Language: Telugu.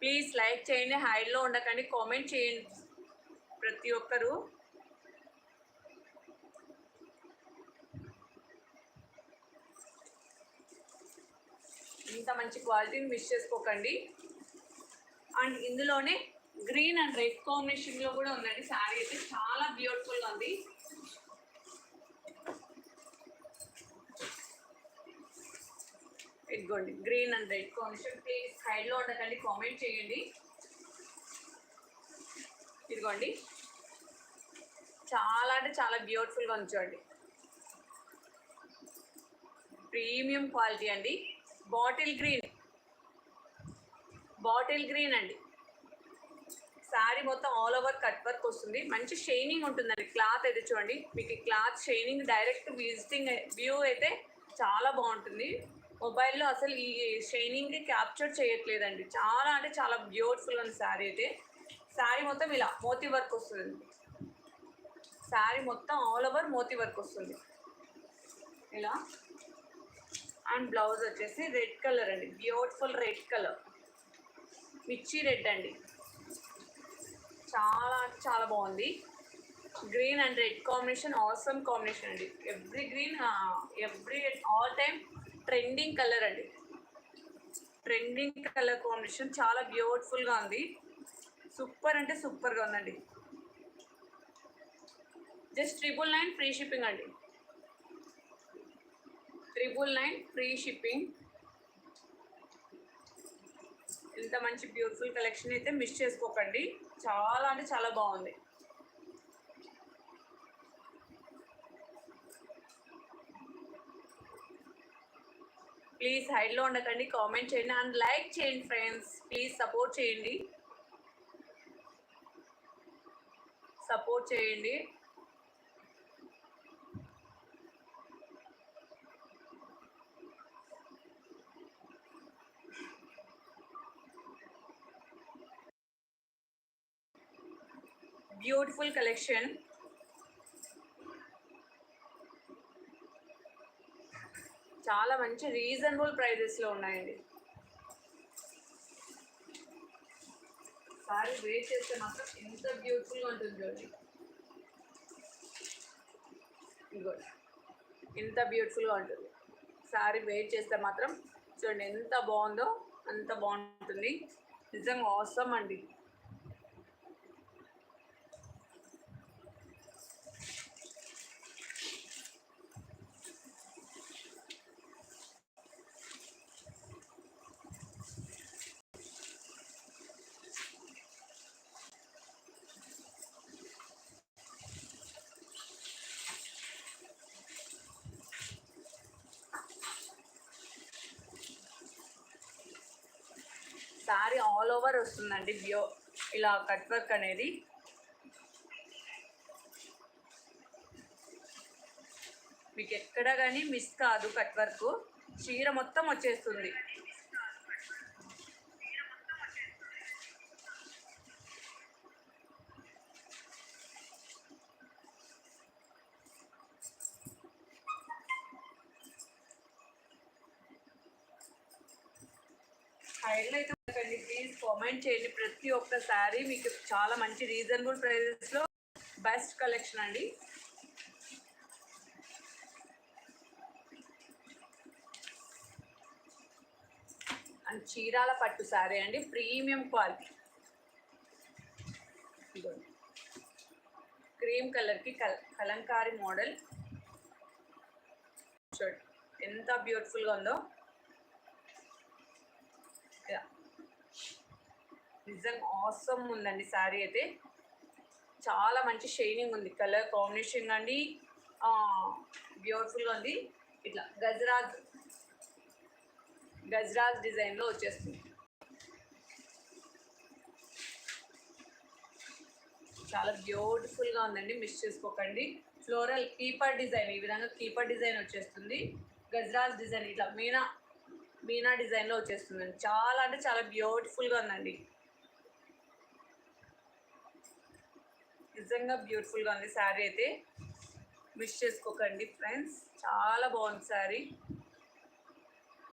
ప్లీజ్ లైక్ చేయండి హైడ్లో ఉండకండి కామెంట్ చేయండి ప్రతి ఒక్కరూ. ఇంత మంచి క్వాలిటీని మిస్ చేసుకోకండి. అండ్ ఇందులోనే గ్రీన్ అండ్ రెడ్ కాంబినేషన్లో కూడా ఉందండి. శారీ అయితే చాలా బ్యూటిఫుల్గా ఉంది. ఇదిగోండి green and red combination please సైడ్లో ఉండకండి కామెంట్ చేయండి. ఇదిగోండి. చాలా అంటే చాలా బ్యూటిఫుల్గా ఉంచండి ప్రీమియం క్వాలిటీ అండి. బాటిల్ గ్రీన్ బాటిల్ గ్రీన్ అండి. శారీ మొత్తం ఆల్ ఓవర్ కట్ వర్క్ వస్తుంది. మంచి షైనింగ్ ఉంటుందండి. క్లాత్ అయితే చూడండి. మీకు cloth shining direct visiting view అయితే చాలా బాగుంటుంది. మొబైల్లో అసలు ఈ షైనింగ్ క్యాప్చర్ చేయట్లేదండి. చాలా అంటే చాలా బ్యూటిఫుల్ ఉంది శారీ అయితే. శారీ మొత్తం ఇలా మోతీ వర్క్ వస్తుంది శారీ మొత్తం ఆల్ ఓవర్ మోతీ వర్క్ వస్తుంది. ఇలా. అండ్ బ్లౌజ్ వచ్చేసి రెడ్ కలర్ అండి. Beautiful red colour. మిర్చి రెడ్ అండి. చాలా అంటే చాలా బాగుంది. Green and red combination awesome combination అండి. Every green every all time trending colour అండి. ట్రెండింగ్ కలర్ కాంబినేషన్ చాలా బ్యూటిఫుల్గా ఉంది. సూపర్ అంటే సూపర్గా ఉందండి. Just triple nine free shipping అండి. ట్రిపుల్ నైన్ ఫ్రీ షిప్పింగ్ ఇంత మంచి బ్యూటిఫుల్ కలెక్షన్ అయితే మిస్ చేసుకోకండి. చాలా అంటే చాలా బాగుంది. ప్లీజ్ హైడ్లో ఉండకండి కామెంట్ చేయండి అండ్ లైక్ చేయండి ఫ్రెండ్స్ ప్లీజ్ సపోర్ట్ చేయండి. సపోర్ట్ చేయండి. బ్యూటిఫుల్ కలెక్షన్ చాలా మంచి రీజనబుల్ ప్రైజెస్లో ఉన్నాయండి. సారీ వెయిట్ చేస్తే మాత్రం ఎంత బ్యూటిఫుల్గా ఉంటుంది చూడండి. ఇదిగోండి ఎంత బ్యూటిఫుల్గా ఉంటుంది. సారీ వెయిట్ చేస్తే మాత్రం చూడండి ఎంత బాగుందో అంత బాగుంటుంది. నిజంగా అవసరం అండి. శారీ ఆల్ ఓవర్ వస్తుందండి బ్యూ ఇలా కట్ వర్క్ అనేది. మీకు ఎక్కడ కానీ మిస్ కాదు కట్ వర్క్. చీర మొత్తం వచ్చేస్తుంది. హైలైట్ అయితే ప్లీజ్ కామెంట్ చేయండి. ప్రతి ఒక్క శారీ మీకు చాలా మంచి రీజనబుల్ ప్రైజెస్లో బెస్ట్ కలెక్షన్ అండి. అండ్ చీరాల పట్టు శారీ అండి. ప్రీమియం క్వాలిటీ క్రీమ్ కలర్కి కల్ కలంకారీ మోడల్ చూడండి ఎంత బ్యూటిఫుల్గా ఉందో. నిజంగా ఆసమ్ ఉందండి శారీ అయితే. చాలా మంచి షైనింగ్ ఉంది కలర్ కాంబినేషన్ అండి బ్యూటిఫుల్గా ఉంది. ఇట్లా గజరాజ్ గజరాజ్ డిజైన్లో వచ్చేస్తుంది. చాలా బ్యూటిఫుల్గా ఉందండి మిస్ చేసుకోకండి. ఫ్లోరల్ కీపర్ డిజైన్ ఈ విధంగా కీపర్ డిజైన్ వచ్చేస్తుంది. గజరాజ్ డిజైన్ ఇట్లా మీనా మీనా డిజైన్లో వచ్చేస్తుందండి. చాలా అంటే చాలా బ్యూటిఫుల్గా ఉందండి. నిజంగా బ్యూటిఫుల్గా ఉంది. శారీ అయితే మిస్ చేసుకోకండి ఫ్రెండ్స్ చాలా బాగుంది శారీ